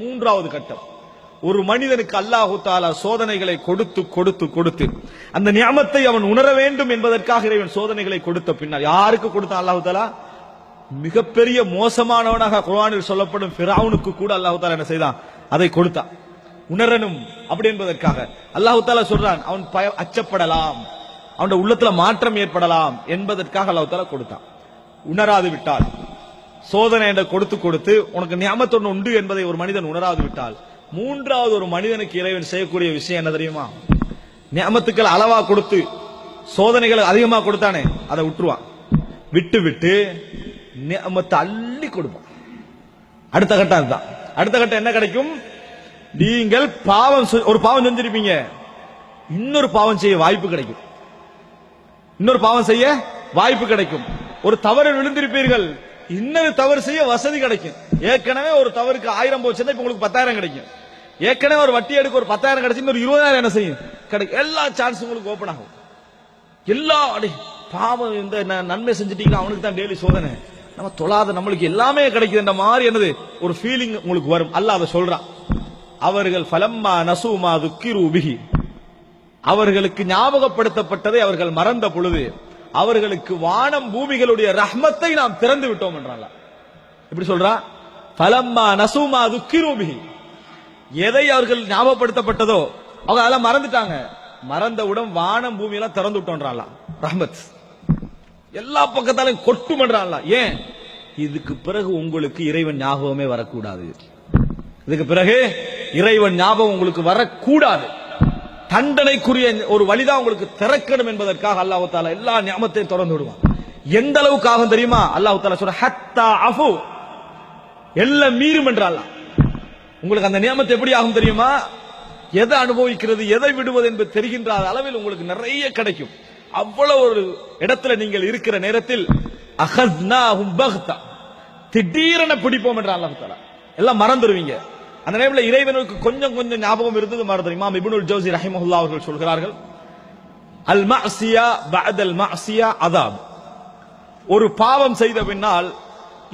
மூன்றாவது கட்டம். ஒரு மனிதனுக்கு அல்லாஹு தாலா சோதனைகளை கொடுத்து கொடுத்து கொடுத்து அந்த நியமத்தை அவன் உணர வேண்டும் என்பதற்காக இறைவன் சோதனைகளை கொடுத்த பின்னர் யாருக்கு கொடுத்தான் அல்லாஹு தாலா? மிகப்பெரிய மோசமானவனாக குரானில் சொல்லப்படும் பிராவுனுக்கு கூட அல்லாஹு தாலா என்ன செய்தான்? அதை கொடுத்தான். உணரணும் அப்படி என்பதற்காக. அல்லாஹு தாலா சொல்றான் அவன் பய அச்சப்படலாம். அவனுடைய உள்ளத்துல மாற்றம் ஏற்படலாம் என்பதற்காக அல்லாஹு தாலா கொடுத்தான். உணராது விட்டால் சோதனை என்ற கொடுத்து கொடுத்து உனக்கு ஞாபகத்தொன்று உண்டு என்பதை ஒரு மனிதன் உணராது விட்டால் மூன்றாவது ஒரு மனிதனுக்கு இறைவன் செய்யக்கூடிய விஷயம் என்ன தெரியுமா? நியமத்துக்கள் அளவா கொடுத்து சோதனைகள் அதிகமா கொடுத்தானே அதை விட்டுருவான். விட்டு விட்டு நியமத்தை அள்ளி கொடுப்பான். அடுத்த கட்டம் அதுதான். அடுத்த கட்டம் என்ன கிடைக்கும்? நீங்கள் பாவம் செ- ஒரு பாவம் செஞ்சிருப்பீங்க. இன்னொரு பாவம் செய்ய வாய்ப்பு கிடைக்கும். இன்னொரு பாவம் செய்ய வாய்ப்பு கிடைக்கும். ஒரு தவறு விழுந்திருப்பீர்கள். இன்னொரு தவறு செய்ய வசதி கிடைக்கும். ஏற்கனவே ஒரு தவறுக்கு ஆயிரம் போச்சுன்னா இப்ப உங்களுக்கு பத்தாயிரம் கிடைக்கும். ஏற்கனவே ஒரு வட்டி எடுக்க ஒரு பத்தாயிரம் கிடைச்சு ஒரு இருபதாயிரம் என்ன செய்யும்? கிடைக்கும். எல்லா சான்ஸ் உங்களுக்கு ஓபன் ஆகும். எல்லா அடி பாவம் இந்த நன்மை செஞ்சுட்டீங்கன்னா அவனுக்கு தான் டெய்லி சோதனை. நம்ம தொழாத நம்மளுக்கு எல்லாமே கிடைக்குதுன்ற மாதிரி என்னது? ஒரு ஃபீலிங் உங்களுக்கு வரும். அல்ல அதை சொல்றான். அவர்கள் பலம்மா நசுமா துக்கிரு அவர்களுக்கு ஞாபகப்படுத்தப்பட்டதை அவர்கள் மறந்த பொழுது அவர்களுக்கு வானம் பூமிகளுடைய ரஹ்மத்தை நாம் திறந்து விட்டோம் என்றால எப்படி சொல்றா? பலம்மா நசுமா துக்கிரூபி எதை அவர்கள் ஞாபகப்படுத்தப்பட்டதோ அவங்க அதெல்லாம் மறந்துட்டாங்க. மறந்தவுடன் வானம் பூமி எல்லாம் திறந்து விட்டோன்றாங்களா ரஹ்மத். எல்லா பக்கத்தாலும் கொட்டுமன்றாங்களா ஏன்? இதுக்கு பிறகு உங்களுக்கு இறைவன் ஞாபகமே வரக்கூடாது. இதுக்கு பிறகு இறைவன் ஞாபகம் உங்களுக்கு வரக்கூடாது. தண்டனைக்குரிய ஒரு வழிதான் உங்களுக்கு திறக்கணும் என்பதற்காக அல்லாஹு தாலா எல்லா ஞாபகத்தையும் திறந்து விடுவான். எந்த அளவுக்கு ஆகும் தெரியுமா? அல்லாஹு தாலா சொல்ற ஹத்தா அஃபு. எல்லாம் மீறும் என்றால். உங்களுக்கு அந்த நியமத்தை எப்படி ஆகும் தெரியுமா? எதை அனுபவிக்கிறது எதை விடுவது என்பது தெரிகின்ற அளவில் உங்களுக்கு நிறைய கிடைக்கும். அவ்வளவு ஒரு இடத்துல நீங்கள் இருக்கிற நேரத்தில் அகஸ்னாஹும் திடீரென பிடிப்போம் என்ற அல்லாஹு தாலா எல்லாம் மறந்துடுவீங்க அந்த நேரத்துல இறைவனுக்கு கொஞ்சம் கொஞ்சம் ஞாபகம் இருந்தது மாதிரி தெரியுமா. இப்னுல் ஜோசி ரஹிமஹுல்லா அவர்கள் சொல்கிறார்கள் அல் மஅசியா பஅதல் மஅசியா அதாப். ஒரு பாவம் செய்த பின்னால்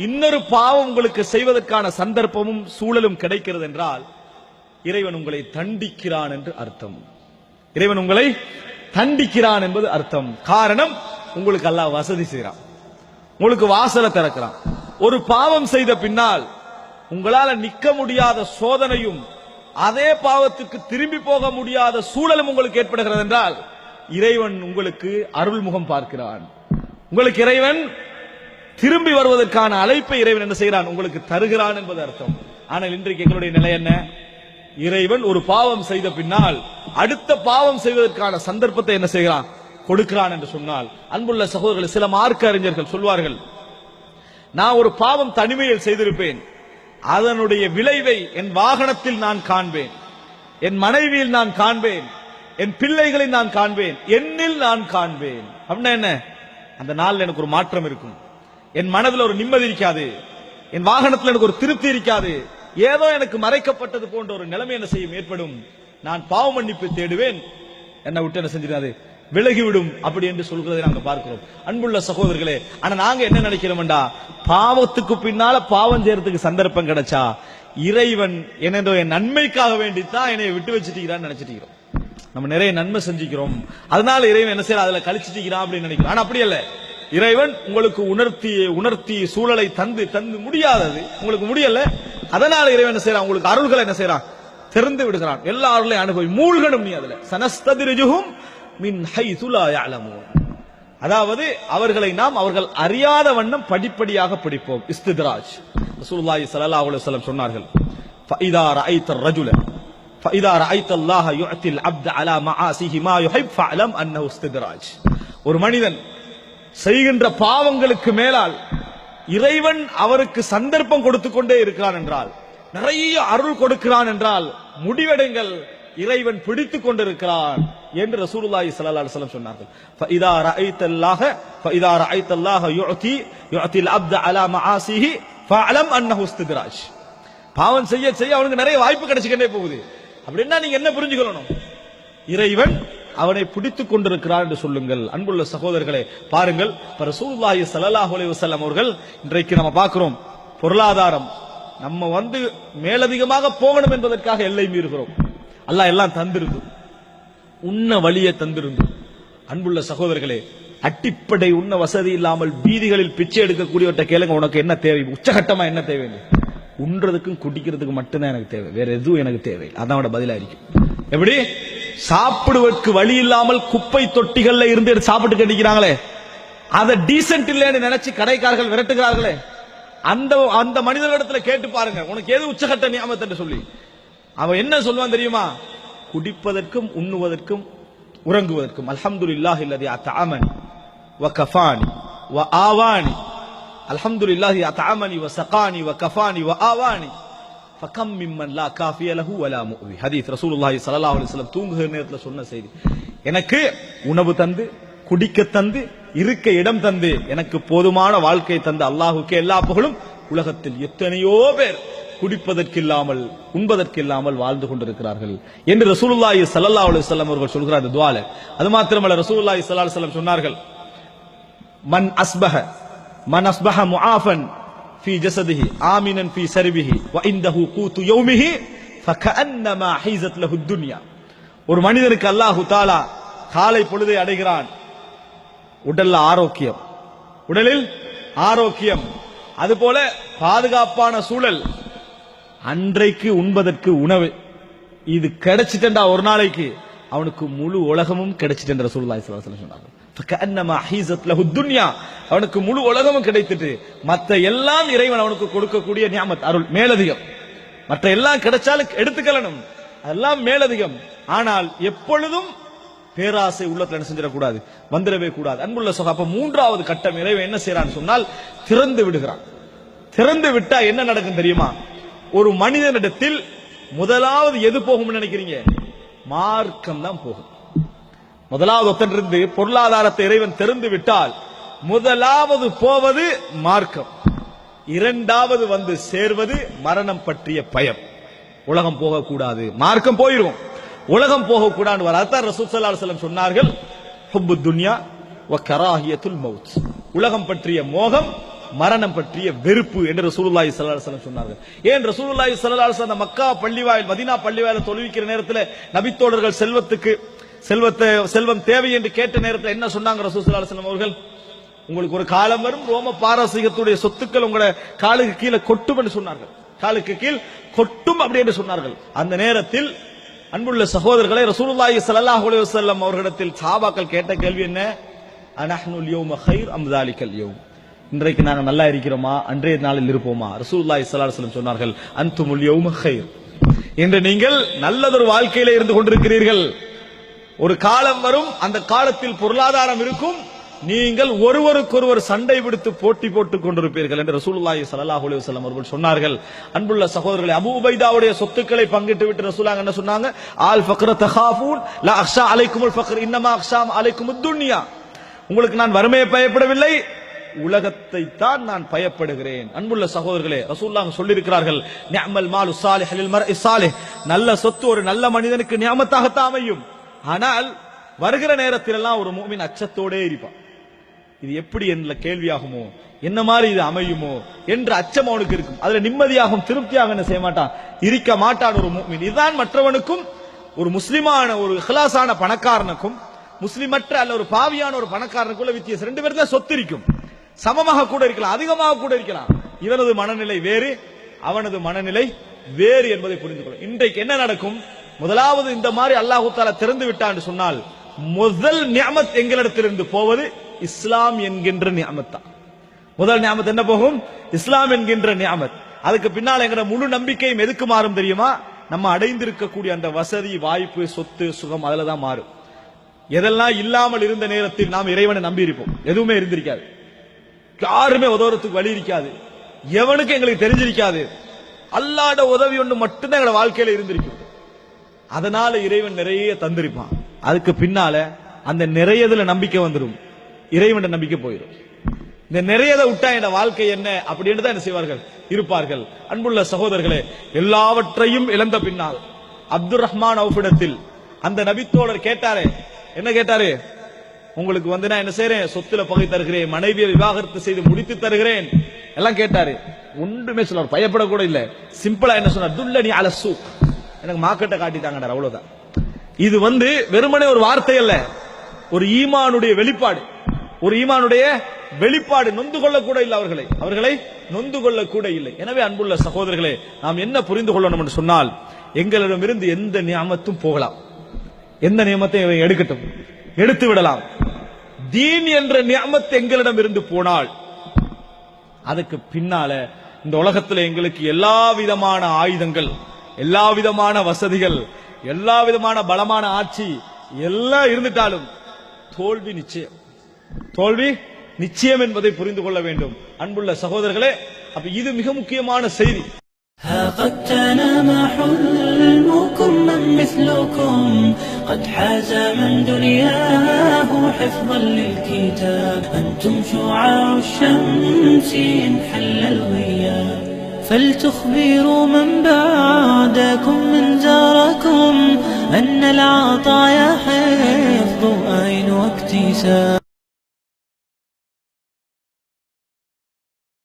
இன்னொரு பாவம் உங்களுக்கு செய்வதற்கான சந்தர்ப்பமும் சூழலும் கிடைக்கிறது என்றால் இறைவன் உங்களை தண்டிக்கிறான் என்று அர்த்தம். இறைவன் உங்களை தண்டிக்கிறான் என்பது அர்த்தம். காரணம் உங்களுக்கு அல்லாஹ் வசதி செய்கிறான் உங்களுக்கு வாசலை திறக்கிறான். ஒரு பாவம் செய்த பின்னால் உங்களால நிக்க முடியாத சோதனையும் அதே பாவத்துக்கு திரும்பி போக முடியாத சூழலும் உங்களுக்கு ஏற்படுகிறது என்றால் இறைவன் உங்களுக்கு அருள்முகம் பார்க்கிறான். உங்களுக்கு இறைவன் திரும்பி வருவதற்கான அழைப்பை இறைவன் என்ன செய்கிறான்? உங்களுக்கு தருகிறான் என்பது அர்த்தம். ஆனால் இன்றைக்கு எங்களுடைய நிலை என்ன? இறைவன் ஒரு பாவம் செய்த பின்னால் அடுத்த பாவம் செய்வதற்கான சந்தர்ப்பத்தை என்ன செய்கிறான்? கொடுக்கிறான் என்று சொன்னால் அன்புள்ள சகோதரர்கள் சில மார்க்க அறிஞர்கள் சொல்வார்கள் நான் ஒரு பாவம் தனிமையில் செய்திருப்பேன். அதனுடைய விளைவை என் வாகனத்தில் நான் காண்பேன். என் மனைவியில் நான் காண்பேன். என் பிள்ளைகளை நான் காண்பேன். என்னில் நான் காண்பேன். அப்படின்னா என்ன? அந்த நாளில் எனக்கு ஒரு மாற்றம் இருக்கும். என் மனதில் ஒரு நிம்மதி இருக்காது. என் வாகனத்தில் எனக்கு ஒரு திருப்தி இருக்காது. ஏதோ எனக்கு மறைக்கப்பட்டது போன்ற ஒரு நிலைமை என்ன செய்யும்? ஏற்படும். நான் பாவ மன்னிப்பு தேடுவேன். என்னை விட்டு என்ன செஞ்சிடாது? விலகிவிடும் அப்படி என்று சொல்கிறதை நாங்க பார்க்கிறோம். அன்புள்ள சகோதரர்களே ஆனா நாங்க என்ன நினைக்கிறோம்டா? பாவத்துக்கு பின்னால பாவம் செய்யறதுக்கு சந்தர்ப்பம் கிடைச்சா இறைவன் என்னதோ என் நன்மைக்காக வேண்டித்தான் என்னை விட்டு வச்சுட்டீங்கன்னு நினைச்சிட்டு இருக்கிறோம். நம்ம நிறைய நன்மை செஞ்சுக்கிறோம். அதனால இறைவன் என்ன செய்யற அதுல கழிச்சுட்டீங்கிறான் அப்படின்னு நினைக்கிறோம். ஆனா அப்படி இல்ல இறைவன் உங்களுக்கு உணர்த்தி உணர்த்தி சூழலை தந்து தந்து முடியாதது. உங்களுக்கு முடியல. அதனால இறைவன் என்ன செய்யறான்? உங்களுக்கு அருள்களை என்ன செய்யறான்? திறந்து விடுகிறான். எல்லா அருளையும் அனுபவி. மூழ்கணும் நீ அதுல. சனஸ்ததிரிஜுகும் மின் ஹை சுலா அதாவது அவர்களை நாம் அவர்கள் அறியாத வண்ணம் படிப்படியாக படிப்போம். இஸ்துத்ராஜ். ரசூலுல்லாஹி ஸல்லல்லாஹு அலைஹி வஸல்லம் சொன்னார்கள் ஃபைதா ரஐத்த ரஜுல ஃபஇதா ரஐத்த அல்லாஹ் யுஅத்தில் அப்த அலா மஆசிஹி மா யுஹிப் ஃபஅலம் அன்னஹு இஸ்திதராஜ். ஒரு மனிதன் செய்கின்ற பாவங்களுக்கு மேலால் இறைவன் அவருக்கு சந்தர்ப்பம் கொடுத்து கொண்டே இருக்கிறான் என்றால் நிறைய அருள் கொடுக்கிறான் என்றால் முடிவடைங்கள் இறைவன் பிடித்துக் கொண்டிருக்கிறான். என்று ரசூலுல்லாஹி ஸல்லல்லாஹு அலைஹி வஸல்லம் சொன்னார்கள். ஃபஇதா ரஅய்தல்லாஹ ஃபஇதா ரஅய்தல்லாஹ யுஅதி யுஅதில் அப்த அலா மஆசிஹி ஃபஅலம் அன்னஹு இஸ்தித்ராஜ். பாவம் செய்ய செய்ய அவனுக்கு நிறைய வாய்ப்பு கிடைச்சிக்கிட்டே போகுது. அப்படின்னா நீங்க என்ன புரிஞ்சுக்கணும்? இறைவன் அவனை பிடித்துக் கொண்டிருக்கிறான் என்று சொல்லுங்கள். அன்புள்ள சகோதரர்களே பாருங்கள். ரசூலுல்லாஹி ஸல்லல்லாஹு அலைஹி வஸல்லம் அவர்கள் இன்றைக்கு நம்ம பார்க்கிறோம். பொருளாதாரம். நம்ம வந்து மேலதிகமாக போகணும் என்பதற்காக எல்லை மீறுகிறோம். அல்லாஹ் எல்லாம் தந்திருக்கும் உண்ண வழியை தந்திருந்தோம் அன்புள்ள சகோதரர்களே அடிப்படை உண்ண வசதி இல்லாமல் வீதிகளில் பிச்சை எடுக்கக்கூடியவற்றை கேளுங்க உனக்கு என்ன தேவை? உச்சகட்டமா என்ன தேவை? உண்றதுக்கும் குடிக்கிறதுக்கும் மட்டும்தான் எனக்கு தேவை. வேற எதுவும் எனக்கு தேவை அதான் பதிலா இருக்கும் எப்படி? சாப்பிடுவதற்கு வழி இல்லாமல் குப்பை தொட்டிகள்ல இருந்து எடுத்து சாப்பிட்டு கட்டிக்கிறாங்களே அதை டீசென்ட் இல்லைன்னு நினைச்சு கடைக்காரர்கள் விரட்டுகிறார்களே. அந்த அந்த மனிதர்களிடத்துல கேட்டு பாருங்க. உனக்கு எது உச்சகட்ட நியமத்தை சொல்லி. அவன் என்ன சொல்லுவான் தெரியுமா? குடிப்பதற்கும் உண்ணுவதற்கும் உறங்குவதற்கும். அல்ஹம்துலில்லாஹி இல்லதி அத்தஅமனி வ கஃபானி வ ஆவானி. அல்ஹம்துலில்லாஹி அத்தஅமனி வ சகானி வ கஃபானி வ ஆவானி. ஃபகம் மிம்மன் லா காஃபிய லஹு வலா முவி ஹதீஸ் ரசூலுல்லாஹி ஸல்லல்லாஹு அலைஹி வஸல்லம் தூங்குகிற நேரத்துல சொன்ன செய்தி. எனக்கு உணவு தந்து குடிக்க தந்து இருக்க இடம் தந்து எனக்கு போதுமான வாழ்க்கை தந்து அல்லாஹுக்கு எல்லா புகழும் உலகத்தில் எத்தனையோ பேர் குடிப்பதற்கு இல்லாமல் உண்பதற்கு இல்லாமல் வாழ்ந்து கொண்டிருக்கிறார்கள் என்று ரசூலுல்லாஹி ஸல்லல்லாஹு அலைஹி வஸல்லம் அவர்கள் சொல்கிறார் இந்த துஆல அது மாத்திரமல்ல ரசூலுல்லாஹி ஸல்லல்லாஹு அலைஹி வஸல்லம் சொன்னார்கள் மன் அஸ்பஹ மன் அஸ்பஹ முஆஃபன் في جسده آمنا في سربه وعنده قوت يومه فكأنما حيزت له الدنيا ஒரு மனிதனுக்கு அல்லாஹு தாலா காலை பொழுதை அடைகிறான் உடல்ல ஆரோக்கியம் உடலில் ஆரோக்கியம் அதுபோல பாதுகாப்பான சூழல் அன்றைக்கு உண்பதற்கு உணவு. இது கிடைச்சிட்டா ஒரு நாளைக்கு. அவனுக்கு முழு உலகமும் கிடைச்சிட்டு ரசூலுல்லாஹி சொன்னாங்க துன்யா. அவனுக்கு முழு உலகமும் கிடைத்துட்டு மற்ற எல்லாம் இறைவன் அவனுக்கு கொடுக்கக்கூடிய நியாமத் அருள் மேலதிகம். மற்ற எல்லாம் கிடைச்சாலும் எடுத்துக்கலணும் அதெல்லாம் மேலதிகம். ஆனால் எப்பொழுதும் பேராசை உள்ளத்துல என்ன செஞ்சிடக்கூடாது? வந்துடவே கூடாது. அன்புள்ள சகோ அப்ப மூன்றாவது கட்டம் இறைவன் என்ன செய்யறான்னு சொன்னால் திறந்து விடுகிறான். திறந்து விட்டா என்ன நடக்கும் தெரியுமா? ஒரு மனிதனிடத்தில் முதலாவது எது போகும்னு நினைக்கிறீங்க? மார்க்கம் தான் போகும். முதலாவது ஒத்தனிருந்து பொருளாதாரத்தை இறைவன் தெரிந்து விட்டால் முதலாவது போவது மார்க்கம். இரண்டாவது வந்து சேர்வது மரணம் பற்றிய பயம். உலகம் போகக்கூடாது. மார்க்கம் போயிடும் உலகம் போகக்கூடாது அதான் ரசூல் ஸல்லல்லாஹு சொன்னார்கள் துன்யா கராகியத்துல் மவுத் உலகம் பற்றிய மோகம் மரணம் பற்றிய வெறுப்பு என்று ரசூலுல்லாஹி ஸல்லல்லாஹு அலைஹி வஸல்லம் சொன்னார்கள். ஏன் ரசூலுல்லாஹி ஸல்லல்லாஹு அலைஹி வஸல்லம் மக்கா பள்ளிவாயில் மதீனா பள்ளிவாயில் தொழுவிக்கிற நேரத்தில் நபித்தோழர்கள் செல்வத்துக்கு செல்வத்தை செல்வம் தேவை என்று கேட்ட நேரத்தில் என்ன சொன்னாங்க ரசூல் ஸல்லல்லாஹு அலைஹி வஸல்லம் அவர்கள்? உங்களுக்கு ஒரு காலம் வரும் ரோம பாரசீகத்துடைய சொத்துக்கள் உங்களோட காலுக்கு கீழே கொட்டும் என்று சொன்னார்கள். காலுக்கு கீழ் கொட்டும் அப்படி என்று சொன்னார்கள். அந்த நேரத்தில் அன்புள்ள சகோதரர்களை ரசூலுல்லாஹி ஸல்லல்லாஹு அலைஹி வஸல்லம் அவர்களிடத்தில் சஹாபாக்கள் கேட்ட கேள்வி என்ன? அனஹ்னுல் யௌம கைர் அம் தாலிகல் யௌம். இன்றைக்கு நாங்கள் நல்லா இருக்கிறோமா? அன்றைய நாளில் இருப்போமா? ரசூல்லா ஸல்லல்லாஹு சொன்னார்கள் அன்துமுல் யௌம கைர். இன்று நீங்கள் நல்லதொரு வாழ்க்கையில இருந்து கொண்டிருக்கிறீர்கள். ஒரு காலம் வரும் அந்த காலத்தில் பொருளாதாரம் இருக்கும். நீங்கள் ஒருவருக்கொருவர் சண்டை விடுத்து போட்டி போட்டுக் கொண்டிருப்பீர்கள் என்று ரசூலுல்லாஹி ஸல்லல்லாஹு அலைஹி வஸல்லம் அவர்கள் சொன்னார்கள். அன்புள்ள சகோதரர்களே அபூ உபைதாவுடைய சொத்துக்களை பங்கிட்டு விட்டு ரசூலாங்க என்ன சொன்னாங்க? ஆல் ஃபக்ர தகாஃபூன் லா அக்ஷா அலைக்குமுல் ஃபக்ர் இன்னமா அக்ஷா அலைக்குமுத் துன்யா. உங்களுக்கு நான் வறுமையை பயப்படவில்லை. உலகத்தை தான் நான் பயப்படுகிறேன். அன்புள்ள சகோதரர்களே ரசூல்லாங்க சொல்லியிருக்கிறார்கள் நியமல் மாலு சாலிஹ் லில் மர்இ சாலிஹ். நல்ல சொத்து ஒரு நல்ல மனிதனுக்கு நியமத்தாகத்தான் அமையும். ஆனால் வருகிற நேரத்தில் எல்லாம் ஒரு மூமின் அச்சத்தோடே இருப்பான். இது எப்படி என்ற கேள்வியாகுமோ என்ன மாதிரி இது அமையுமோ என்ற அச்சம் அவனுக்கு இருக்கும். அதுல நிம்மதியாகும் திருப்தியாக என்ன செய்ய மாட்டான்? இருக்க மாட்டான் ஒரு மூமின். இதுதான் மற்றவனுக்கும் ஒரு முஸ்லிமான ஒரு இஹ்லாஸான பணக்காரனுக்கும் முஸ்லிமற்ற அல்ல ஒரு பாவியான ஒரு பணக்காரனுக்குள்ள வித்தியாசம். ரெண்டு பேரும் தான் சொத்து இருக்கும். சமமாக கூட இருக்கலாம் அதிகமாக கூட இருக்கலாம். இவனது மனநிலை வேறு அவனது மனநிலை வேறு என்பதை புரிந்து கொள்ளும். இன்றைக்கு என்ன நடக்கும்? முதலாவது இந்த மாதிரி அல்லாஹு தாலா திறந்து விட்டான்னு சொன்னால் முதல் நியமத் எங்களிடத்திலிருந்து போவது இஸ்லாம் என்கின்ற நியமத் தான். முதல் நியமத் என்ன போகும்? இஸ்லாம் என்கின்ற நியமத். அதுக்கு பின்னால் எங்கிற முழு நம்பிக்கையும் எதுக்கு மாறும் தெரியுமா? நம்ம அடைந்திருக்கக்கூடிய அந்த வசதி வாய்ப்பு சொத்து சுகம் அதுல தான் மாறும். எதெல்லாம் இல்லாமல் இருந்த நேரத்தில் நாம் இறைவனை நம்பி இருப்போம் எதுவுமே இருந்திருக்காது. யாருமே உதவுறதுக்கு வழி இருக்காது. எவனுக்கு எங்களுக்கு தெரிஞ்சிருக்காது. அல்லாட உதவி ஒன்று மட்டும்தான் எங்களை வாழ்க்கையில இருந்திருக்கும் அதனால இறைவன் நிறைய தந்திருப்பான். அதுக்கு பின்னால அந்த நிறையதுல நம்பிக்கை வந்துடும் இறைவன் நம்பிக்கை போயிடும் இந்த நிறையதை விட்டா என் வாழ்க்கை என்ன அப்படின்னு தான் என்ன செய்வார்கள்? இருப்பார்கள். அன்புள்ள சகோதரர்களே எல்லாவற்றையும் இழந்த பின்னால் அப்துல் ரஹ்மான் அவுஃபிடத்தில் அந்த நபித்தோழர் கேட்டாரே என்ன கேட்டாரு? உங்களுக்கு வந்து நான் என்ன செய்யறேன் சொத்துல பகை தருகிறேன். மனைவியை விவாகரத்து செய்து முடித்து தருகிறேன். எல்லாம் கேட்டாரு. ஒன்றுமே சொல்ல பயப்பட கூட இல்ல. சிம்பிளா என்ன சொன்னார்? துல்லனி அலசு எனக்கு மார்க்கெட்டை காட்டிட்டாங்கடார். அவ்வளவுதான். இது வந்து வெறுமனே ஒரு வார்த்தை அல்ல. ஒரு ஈமானுடைய வெளிப்பாடு. ஒரு ஈமானுடைய வெளிப்பாடு நொந்து கொள்ள கூட இல்லை அவர்களை. அவர்களை நொந்து கொள்ள கூட இல்லை. எனவே அன்புள்ள சகோதரர்களே நாம் என்ன புரிந்து கொள்ளணும் என்று சொன்னால் எங்களிடமிருந்து எந்த நியமத்தும் போகலாம். எந்த நியமத்தையும் எடுக்கட்டும். எடுத்து விடலாம். தீன் என்ற நியமத் எங்களிடம் இருந்து போனால் அதுக்கு பின்னால இந்த உலகத்துல எங்களுக்கு எல்லா விதமான ஆயுதங்கள் எல்லா விதமான வசதிகள் எல்லா விதமான பலமான ஆட்சி எல்லாம் இருந்துட்டாலும் தோல்வி நிச்சயம் தோல்வி நிச்சயம் என்பதை புரிந்து கொள்ள வேண்டும் அன்புள்ள சகோதரர்களே அப்ப இது மிக முக்கியமான செய்தி ها قد تنام حلمكم من مثلكم قد حاز من دنياه حفظا للكتاب. أنتم شعاع الشمس إن حل الغياب. فلتخبروا من بعدكم من زاركم أن العطايا حفظ أين واكتساب.